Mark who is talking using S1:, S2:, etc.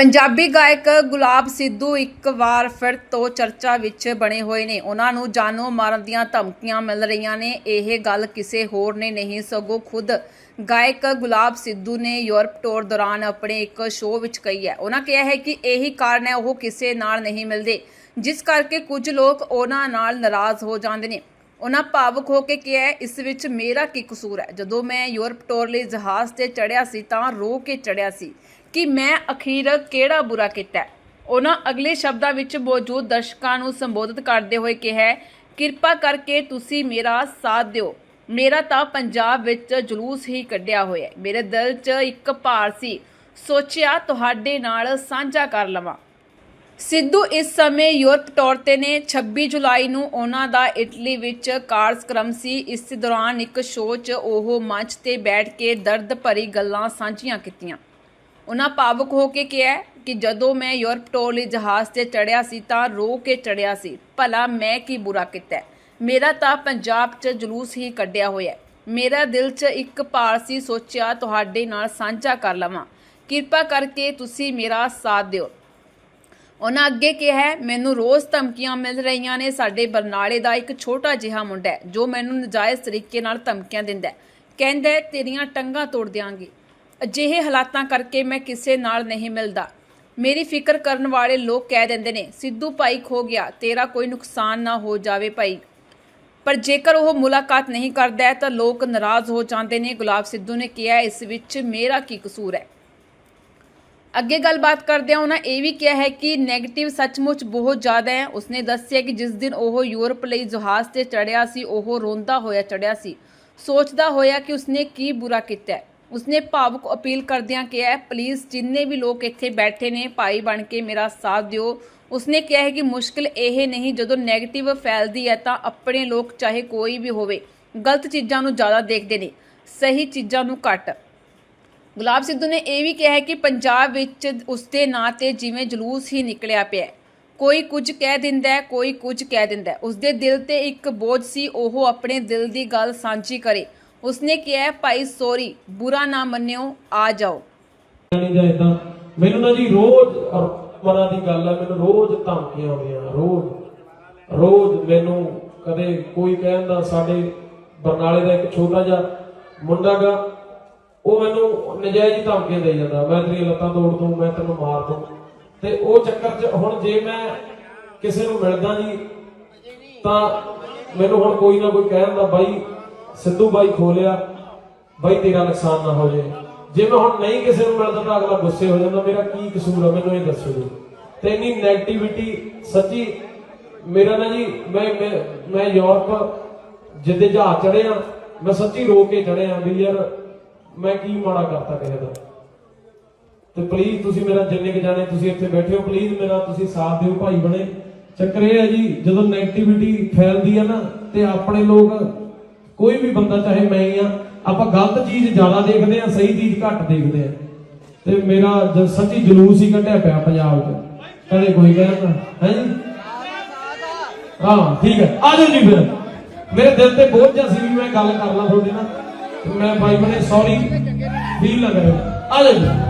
S1: ਪੰਜਾਬੀ ਗਾਇਕ ਗੁਲਾਬ ਸਿੱਧੂ ਇੱਕ ਵਾਰ ਫਿਰ ਤੋਂ ਚਰਚਾ ਵਿੱਚ ਬਣੇ ਹੋਏ ਨੇ। ਉਹਨਾਂ ਨੂੰ ਜਾਨੋਂ ਮਾਰਨ ਦੀਆਂ ਧਮਕੀਆਂ ਮਿਲ ਰਹੀਆਂ ਨੇ। ਇਹ ਗੱਲ ਕਿਸੇ ਹੋਰ ਨੇ ਨਹੀਂ, ਸਗੋਂ ਖੁਦ ਗਾਇਕ ਗੁਲਾਬ ਸਿੱਧੂ ਨੇ ਯੂਰਪ ਟੂਰ ਦੌਰਾਨ ਆਪਣੇ ਇੱਕ ਸ਼ੋਅ ਵਿੱਚ ਕਹੀ ਹੈ। ਉਹਨਾਂ ਕਿਹਾ ਹੈ ਕਿ ਇਹੀ ਕਾਰਨ ਹੈ, ਉਹ ਕਿਸੇ ਨਾਲ ਨਹੀਂ ਮਿਲਦੇ, ਜਿਸ ਕਰਕੇ ਕੁਝ ਲੋਕ ਉਹਨਾਂ ਨਾਲ ਨਾਰਾਜ਼ ਹੋ ਜਾਂਦੇ ਨੇ। ਉਹਨਾਂ ਭਾਵੁਕ ਹੋ ਕੇ ਕਿਹਾ, ਇਸ ਵਿੱਚ ਮੇਰਾ ਕੀ ਕਸੂਰ ਹੈ? ਜਦੋਂ ਮੈਂ ਯੂਰਪ ਟੂਰ ਲਈ ਜਹਾਜ਼ ਤੇ ਚੜਿਆ ਸੀ ਤਾਂ ਰੋ ਕੇ ਚੜਿਆ ਸੀ ਕਿ ਮੈਂ ਅਖੀਰ ਕਿਹੜਾ ਬੁਰਾ ਕੀਤਾ ਉਹਨਾਂ ਅਗਲੇ ਸ਼ਬਦਾਂ ਵਿੱਚ ਮੌਜੂਦ ਦਰਸ਼ਕਾਂ ਨੂੰ ਸੰਬੋਧਿਤ ਕਰਦੇ ਹੋਏ ਕਿਹਾ, ਕਿਰਪਾ ਕਰਕੇ ਤੁਸੀਂ ਮੇਰਾ ਸਾਥ ਦਿਓ। ਮੇਰਾ ਤਾਂ ਪੰਜਾਬ ਵਿੱਚ ਜਲੂਸ ਹੀ ਕੱਢਿਆ ਹੋਇਆ ਮੇਰੇ ਦਿਲ 'ਚ ਇੱਕ ਭਾਰ ਸੀ। ਸੋਚਿਆ ਤੁਹਾਡੇ ਨਾਲ ਸਾਂਝਾ ਕਰ ਲਵਾਂ। ਸਿੱਧੂ ਇਸ ਸਮੇਂ ਯੂਰਪ ਟੂਰ ਤੇ ਨੇ 26 ਜੁਲਾਈ ਨੂੰ ਉਹਨਾਂ ਦਾ ਇਟਲੀ ਵਿੱਚ ਕਾਰਜਕ੍ਰਮ ਸੀ। ਇਸ ਦੌਰਾਨ ਇੱਕ ਸ਼ੋਅ 'ਚ ਉਹ ਮੰਚ ਤੇ ਬੈਠ ਕੇ ਦਰਦ ਭਰੀ ਗੱਲਾਂ ਸਾਂਝੀਆਂ ਕੀਤੀਆਂ। ਉਹਨਾਂ ਭਾਵੁਕ ਹੋ ਕੇ ਕਿਹਾ ਕਿ ਜਦੋਂ ਮੈਂ ਯੂਰਪ ਟੂਰ ਲਈ ਜਹਾਜ਼ ਤੇ ਚੜਿਆ ਸੀ ਤਾਂ ਰੋ ਕੇ ਚੜਿਆ ਸੀ। ਭਲਾ ਮੈਂ ਕੀ ਬੁਰਾ ਕੀਤਾ? ਮੇਰਾ ਤਾਂ ਪੰਜਾਬ 'ਚ ਜਲੂਸ ਹੀ ਕੱਢਿਆ ਹੋਇਆ। ਮੇਰਾ ਦਿਲ 'ਚ ਇੱਕ ਭਾਰ ਸੀ। ਸੋਚਿਆ ਤੁਹਾਡੇ ਨਾਲ ਸਾਂਝਾ ਕਰ ਲਵਾਂ। ਕਿਰਪਾ ਕਰਕੇ ਤੁਸੀਂ ਮੇਰਾ ਸਾਥ ਦਿਓ। ਉਹਨਾਂ ਅੱਗੇ ਕਿਹਾ, ਮੈਨੂੰ ਰੋਜ਼ ਧਮਕੀਆਂ ਮਿਲ ਰਹੀਆਂ ਨੇ, ਸਾਡੇ ਬਰਨਾਲੇ ਦਾ ਇੱਕ ਛੋਟਾ ਜਿਹਾ ਮੁੰਡਾ ਹੈ, ਜੋ ਮੈਨੂੰ ਨਜਾਇਜ਼ ਤਰੀਕੇ ਨਾਲ ਧਮਕੀਆਂ ਦਿੰਦਾ ਹੈ। ਕਹਿੰਦਾ, ਤੇਰੀਆਂ ਟੰਗਾਂ ਤੋੜ ਦਿਆਂਗੇ। ਅਜਿਹੇ ਹਾਲਾਤਾਂ ਕਰਕੇ ਮੈਂ ਕਿਸੇ ਨਾਲ ਨਹੀਂ ਮਿਲਦਾ। ਮੇਰੀ ਫਿਕਰ ਕਰਨ ਵਾਲੇ ਲੋਕ ਕਹਿ ਦਿੰਦੇ ਨੇ, ਸਿੱਧੂ ਭਾਈ ਖੋ ਗਿਆ, ਤੇਰਾ ਕੋਈ ਨੁਕਸਾਨ ਨਾ ਹੋ ਜਾਵੇ ਭਾਈ। ਪਰ ਜੇਕਰ ਉਹ ਮੁਲਾਕਾਤ ਨਹੀਂ ਕਰਦਾ ਤਾਂ ਲੋਕ ਨਾਰਾਜ਼ ਹੋ ਜਾਂਦੇ ਨੇ। ਗੁਲਾਬ ਸਿੱਧੂ ਨੇ ਕਿਹਾ, ਇਸ ਵਿੱਚ ਮੇਰਾ ਕੀ ਕਸੂਰ ਹੈ? ਅੱਗੇ ਗੱਲਬਾਤ ਕਰਦਿਆਂ ਉਹਨਾਂ ਇਹ ਵੀ ਕਿਹਾ ਹੈ ਕਿ 네ਗੇਟਿਵ ਸੱਚਮੁੱਚ ਬਹੁਤ ਜ਼ਿਆਦਾ ਹੈ। ਉਸਨੇ ਦੱਸਿਆ ਕਿ ਜਿਸ ਦਿਨ ਉਹ ਯੂਰਪ ਲਈ ਜਹਾਜ਼ ਤੇ ਚੜਿਆ ਸੀ, ਉਹ ਰੋਂਦਾ ਹੋਇਆ ਚੜਿਆ ਸੀ। ਸੋਚਦਾ ਹੋਇਆ ਕਿ ਉਸਨੇ ਕੀ ਬੁਰਾ ਕੀਤਾ ਹੈ। ਉਸਨੇ ਭਾਵੁਕ ਅਪੀਲ ਕਰਦਿਆਂ ਕਿਹਾ ਪਲੀਜ਼ ਜਿੰਨੇ ਵੀ ਲੋਕ ਇੱਥੇ ਬੈਠੇ ਨੇ, ਭਾਈ ਬਣ ਕੇ ਮੇਰਾ ਸਾਥ ਦਿਓ। ਉਸਨੇ ਕਿਹਾ ਹੈ ਕਿ ਮੁਸ਼ਕਿਲ ਇਹ ਨਹੀਂ, ਜਦੋਂ 네ਗੇਟਿਵ ਫੈਲਦੀ ਹੈ ਤਾਂ ਆਪਣੇ ਲੋਕ ਚਾਹੇ ਕੋਈ ਵੀ ਹੋਵੇ, ਗਲਤ ਚੀਜ਼ਾਂ ਨੂੰ ਜ਼ਿਆਦਾ ਦੇਖਦੇ ਨੇ, ਸਹੀ ਚੀਜ਼ਾਂ ਨੂੰ ਘੱਟ। ਗੁਲਾਬ ਸਿੱਧੂ ਨੇ ਇਹ ਵੀ ਕਿਹਾ ਹੈ ਕਿ ਪੰਜਾਬ ਵਿੱਚ ਉਸਦੇ ਨਾਂ ਤੇ ਜਿਵੇਂ ਜਲੂਸ ਹੀ ਨਿਕਲਿਆ ਪਿਆ ਹੈ। ਕੋਈ ਕੁਝ ਕਹਿ ਦਿੰਦਾ ਹੈ, ਕੋਈ ਕੁਝ ਕਹਿ ਦਿੰਦਾ ਹੈ। ਉਸਦੇ ਦਿਲ ਤੇ ਇੱਕ ਬੋਝ ਸੀ, ਉਹ ਆਪਣੇ ਦਿਲ ਦੀ ਗੱਲ ਸਾਂਝੀ ਕਰੇ। ਉਸਨੇ ਕਿਹਾ ਭਾਈ ਸੋਰੀ ਬੁਰਾ ਨਾ ਮੰਨਿਓ, ਆ ਜਾਓ।
S2: ਨਹੀਂ ਜਾਂ ਇਦਾਂ ਮੈਨੂੰ ਨਾ ਜੀ ਰੋਜ਼ ਮਨਾਂ ਦੀ ਗੱਲ ਹੈ ਮੈਨੂੰ ਰੋਜ਼ ਧਮਕੀਆਂ ਆਉਂਦੀਆਂ, ਰੋਜ਼ ਰੋਜ਼ ਮੈਨੂੰ ਕਦੇ ਕੋਈ ਕਹਿੰਦਾ ਸਾਡੇ ਬਰਨਾਲੇ ਦਾ ਇੱਕ ਛੋਟਾ ਜਿਹਾ ਮੁੰਡਾ ਗਾ ਉਹ ਮੈਨੂੰ ਨਜਾਇਜ਼ ਹੀ ਧਮਕੀਆਂ ਦੇ ਜਾਂਦਾ। ਮੈਂ ਤੇਰੀਆਂ ਲੱਤਾਂ ਤੋੜ ਦੂੰ, ਮੈਂ ਤੈਨੂੰ ਮਾਰ ਦੂੰ। ਤੇ ਉਹ ਚੱਕਰ 'ਚ ਹੁਣ ਜੇ ਮੈਂ ਕਿਸੇ ਨੂੰ ਮਿਲਦਾ ਜੀ ਤਾਂ ਮੈਨੂੰ ਹੁਣ ਕੋਈ ਨਾ ਕੋਈ ਕਹਿੰਦਾ ਬਾਈ ਸਿੱਧੂ ਬਾਈ ਖੋਲਿਆ, ਬਾਈ ਤੇਰਾ ਨੁਕਸਾਨ ਨਾ ਹੋ ਜਾਏ। ਜੇ ਮੈਂ ਹੁਣ ਨਹੀਂ ਕਿਸੇ ਨੂੰ ਮਿਲਦਾ ਤਾਂ ਅਗਲਾ ਗੁੱਸੇ ਹੋ ਜਾਂਦਾ, ਮੇਰਾ ਕੀ ਕਸੂਰ ਆ, ਮੈਨੂੰ ਇਹ ਦੱਸੋ ਜੀ। ਤੇ ਇੰਨੀ ਨੈਗੇਟਿਵਿਟੀ ਸੱਚੀ ਮੇਰਾ ਨਾ ਜੀ, ਮੈਂ, ਮੈਂ- ਮੈਂ ਯੂਰਪ ਜਿੱਦੇ ਜਹਾਜ਼ ਚੜਿਆ ਮੈਂ ਸੱਚੀ ਰੋ ਕੇ ਚੜਿਆ ਵੀ ਯਾਰ ਮੈਂ ਕੀ ਮਾੜਾ ਕਰਤਾ ਕਿਸੇ ਦਾ? ਤੇ ਪਲੀਜ਼ ਤੁਸੀਂ ਮੇਰਾ ਜਿੰਨੇ ਕਿ ਜਾਣੇ ਤੁਸੀਂ ਇੱਥੇ ਬੈਠੇ ਹੋ ਪਲੀਜ਼ ਮੇਰਾ ਤੁਸੀਂ ਸਾਥ ਦਿਓ, ਭਾਈ ਬਣੇ। ਚੱਕਰ ਇਹ ਹੈ ਜੀ, ਜਦੋਂ 네ਗੇਟਿਵਿਟੀ ਫੈਲਦੀ ਹੈ ਨਾ, ਤੇ ਆਪਣੇ ਲੋਕ, ਕੋਈ ਵੀ ਬੰਦਾ ਚਾਹੇ ਮੈਂ ਹੀ ਆ, ਆਪਾਂ ਗਲਤ ਚੀਜ਼ ਜ਼ਿਆਦਾ ਦੇਖਦੇ ਆ, ਸਹੀ ਚੀਜ਼ ਘੱਟ ਦੇਖਦੇ ਆ। ਤੇ ਮੇਰਾ ਸੱਚੀ ਜਲੂਸ ਹੀ ਕੱਢਿਆ ਪਿਆ ਪੰਜਾਬ 'ਚ। ਕਦੇ ਕੋਈ ਕਹਿੰਦਾ ਹੈ ਜੀ? ਹਾਂ, ਠੀਕ ਹੈ, ਆ ਜਾਓ ਜੀ ਫਿਰ। ਮੇਰੇ ਦਿਲ ਤੇ ਬੋਝ ਜਿਹਾ ਸੀ ਵੀ ਮੈਂ ਗੱਲ ਕਰ ਲਾਂ ਤੁਹਾਡੇ ਨਾਲ। ਮੈਂ ਬਾਈ ਬਣੇ ਸੌਰੀ ਫੀਲ ਨਾ ਕਰਿਓ ਆ ਜਾਓ